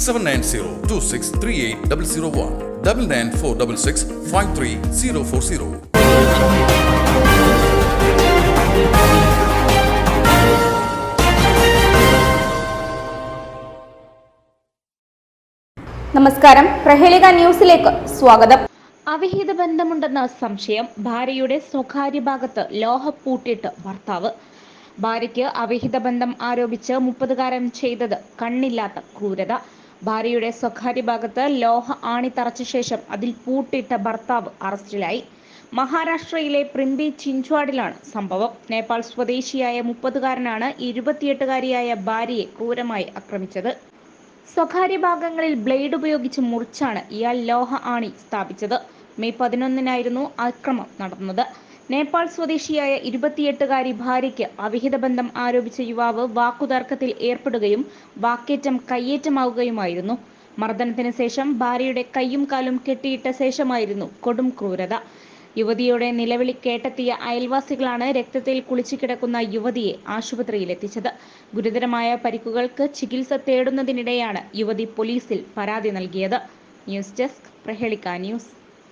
Seven nine zero two six three eight double zero one double nine four double six five three zero four zero നമസ്കാരം. പ്രഹേളിക ന്യൂസിലേക്ക് സ്വാഗതം. അവിഹിത ബന്ധമുണ്ടെന്ന സംശയം ഭാര്യയുടെ സ്വകാര്യ ഭാഗത്ത് ലോഹ പൂട്ടിയിട്ട് ഭർത്താവ്. ഭാര്യയ്ക്ക് അവിഹിത ബന്ധം ആരോപിച്ച് മുപ്പതുകാരം ചെയ്തത് കണ്ണില്ലാത്ത ക്രൂരത. ഭാര്യയുടെ സ്വകാര്യ ഭാഗത്ത് ലോഹ ആണി തറച്ച ശേഷം അതിൽ പൂട്ടിട്ട ഭർത്താവ് അറസ്റ്റിലായി. മഹാരാഷ്ട്രയിലെ പ്രിംബി ചിഞ്ച്വാഡിലാണ് സംഭവം. നേപ്പാൾ സ്വദേശിയായ മുപ്പതുകാരനാണ് ഇരുപത്തിയെട്ടുകാരിയായ ഭാര്യയെ ക്രൂരമായി ആക്രമിച്ചത്. സ്വകാര്യ ഭാഗങ്ങളിൽ ബ്ലേഡ് ഉപയോഗിച്ച് മുറിച്ചാണ് ഇയാൾ ലോഹ ആണി സ്ഥാപിച്ചത്. മെയ് പതിനൊന്നിനായിരുന്നു ആക്രമം നടന്നത്. നേപ്പാൾ സ്വദേശിയായ ഇരുപത്തിയെട്ടുകാരി ഭാര്യയ്ക്ക് അവിഹിത ബന്ധം ആരോപിച്ച യുവാവ് വാക്കുതർക്കത്തിൽ ഏർപ്പെടുകയും വാക്കേറ്റം കയ്യേറ്റമാവുകയുമായിരുന്നു. മർദ്ദനത്തിന് ശേഷം ഭാര്യയുടെ കൈയും കാലും കെട്ടിയിട്ട ശേഷമായിരുന്നു കൊടും ക്രൂരത. യുവതിയുടെ നിലവിളി കേട്ടെത്തിയ അയൽവാസികളാണ് രക്തത്തിൽ കുളിച്ചു കിടക്കുന്ന യുവതിയെ ആശുപത്രിയിൽ എത്തിച്ചത് ഗുരുതരമായ പരിക്കുകൾക്ക് ചികിത്സ തേടുന്നതിനിടെയാണ് യുവതി പോലീസിൽ പരാതി നൽകിയത്. News desk Prahelika news.